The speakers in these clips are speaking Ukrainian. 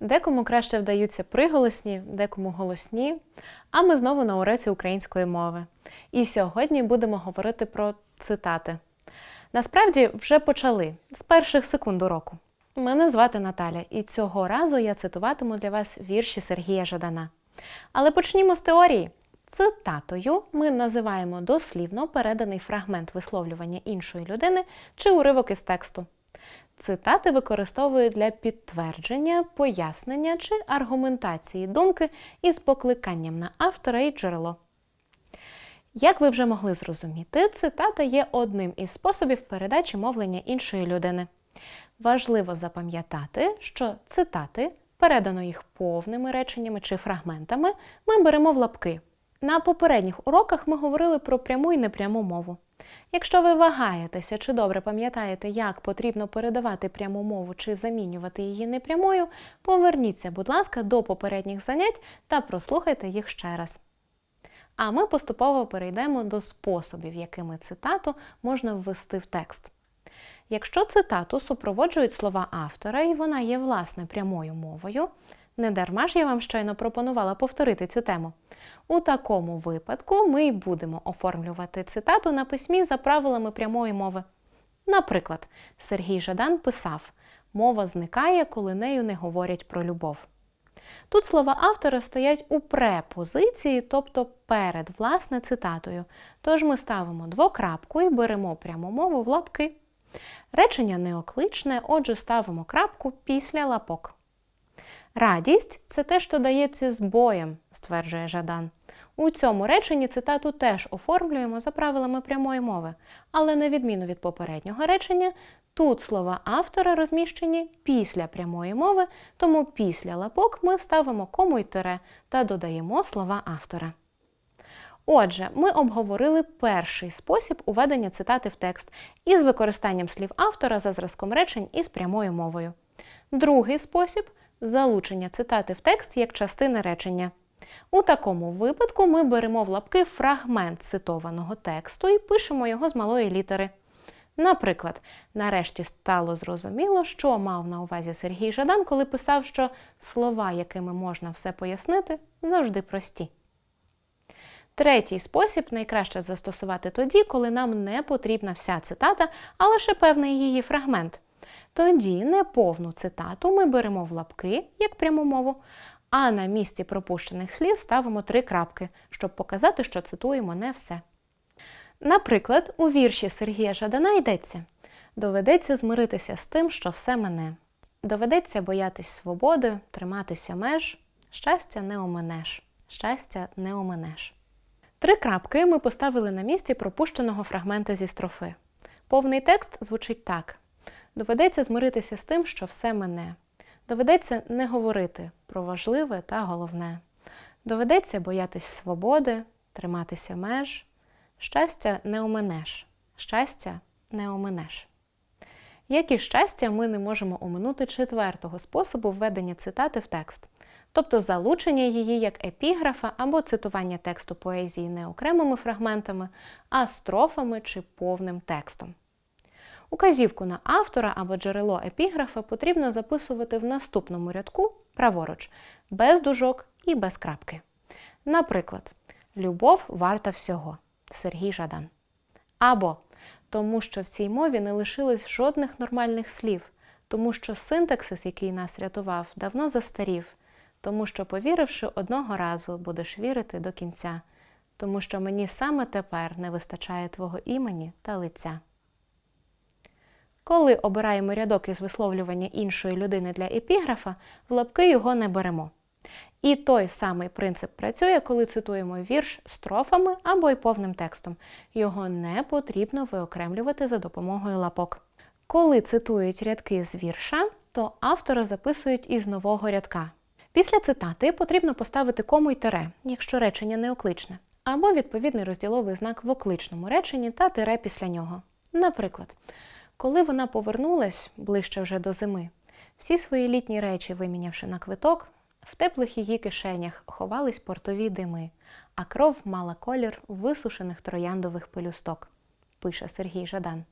Декому краще вдаються приголосні, декому голосні. А ми знову на уроці української мови. І сьогодні будемо говорити про цитати. Насправді вже почали з перших секунд уроку. Мене звати Наталя, і цього разу я цитуватиму для вас вірші Сергія Жадана. Але почнімо з теорії. Цитатою ми називаємо дослівно переданий фрагмент висловлювання іншої людини чи уривок із тексту. Цитати використовують для підтвердження, пояснення чи аргументації думки із покликанням на автора і джерело. Як ви вже могли зрозуміти, цитата є одним із способів передачі мовлення іншої людини. Важливо запам'ятати, що цитати, передано їх повними реченнями чи фрагментами, ми беремо в лапки. На попередніх уроках ми говорили про пряму і непряму мову. Якщо ви вагаєтеся чи добре пам'ятаєте, як потрібно передавати пряму мову чи замінювати її непрямою, поверніться, будь ласка, до попередніх занять та прослухайте їх ще раз. А ми поступово перейдемо до способів, якими цитату можна ввести в текст. Якщо цитату супроводжують слова автора і вона є власне прямою мовою, не дарма ж я вам щойно пропонувала повторити цю тему. У такому випадку ми й будемо оформлювати цитату на письмі за правилами прямої мови. Наприклад, Сергій Жадан писав: мова зникає, коли нею не говорять про любов. Тут слова автора стоять у препозиції, тобто перед власне цитатою. Тож ми ставимо двокрапку і беремо пряму мову в лапки. Речення неокличне, отже, ставимо крапку після лапок. Радість це те, що дається з боєм, стверджує Жадан. У цьому реченні цитату теж оформлюємо за правилами прямої мови, але на відміну від попереднього речення, тут слова автора розміщені після прямої мови, тому після лапок ми ставимо кому й тире та додаємо слова автора. Отже, ми обговорили перший спосіб уведення цитати в текст із використанням слів автора за зразком речень із прямою мовою. Другий спосіб залучення цитати в текст як частини речення. У такому випадку ми беремо в лапки фрагмент цитованого тексту і пишемо його з малої літери. Наприклад, нарешті стало зрозуміло, що мав на увазі Сергій Жадан, коли писав, що слова, якими можна все пояснити, завжди прості. Третій спосіб найкраще застосувати тоді, коли нам не потрібна вся цитата, а лише певний її фрагмент. Тоді неповну цитату ми беремо в лапки, як пряму мову, а на місці пропущених слів ставимо три крапки, щоб показати, що цитуємо не все. Наприклад, у вірші Сергія Жадана йдеться: доведеться змиритися з тим, що все мене. Доведеться боятись свободи, триматися меж, щастя не оминеш, щастя не оминеш. Три крапки ми поставили на місці пропущеного фрагмента зі строфи. Повний текст звучить так: доведеться змиритися з тим, що все мене. Доведеться не говорити про важливе та головне. Доведеться боятись свободи, триматися меж. Щастя не оминеш. Щастя не оминеш. Як і щастя, ми не можемо оминути четвертого способу введення цитати в текст, тобто залучення її як епіграфа або цитування тексту поезії не окремими фрагментами, а строфами чи повним текстом. Указівку на автора або джерело епіграфа потрібно записувати в наступному рядку праворуч, без дужок і без крапки. Наприклад, Любов варта всього Сергій Жадан. Або тому, що в цій мові не лишилось жодних нормальних слів, тому що синтаксис, який нас рятував, давно застарів, тому що, повіривши одного разу, будеш вірити до кінця, тому що мені саме тепер не вистачає твого імені та лиця. Коли обираємо рядок із висловлювання іншої людини для епіграфа, в лапки його не беремо. І той самий принцип працює, коли цитуємо вірш строфами або й повним текстом. Його не потрібно виокремлювати за допомогою лапок. Коли цитують рядки з вірша, то автора записують із нового рядка. Після цитати потрібно поставити кому й тире, якщо речення не окличне, або відповідний розділовий знак в окличному реченні та тире після нього. Наприклад, коли вона повернулась ближче вже до зими, всі свої літні речі вимінявши на квиток, в теплих її кишенях ховались портові дими, а кров мала колір висушених трояндових пелюсток, пише Сергій Жадан.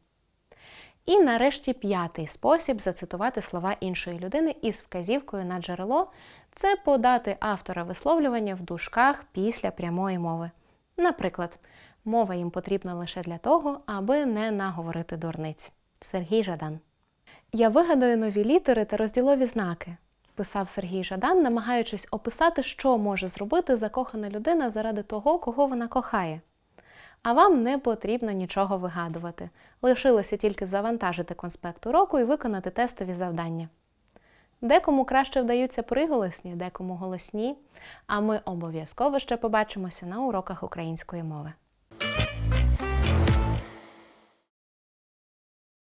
І нарешті п'ятий спосіб зацитувати слова іншої людини із вказівкою на джерело це подати автора висловлювання в дужках після прямої мови. Наприклад, мова їм потрібна лише для того, аби не наговорити дурниць. Сергій Жадан. Я вигадую нові літери та розділові знаки, писав Сергій Жадан, намагаючись описати, що може зробити закохана людина заради того, кого вона кохає. А вам не потрібно нічого вигадувати. Лишилося тільки завантажити конспект уроку і виконати тестові завдання. Декому краще вдаються приголосні, декому голосні, а ми обов'язково ще побачимося на уроках української мови.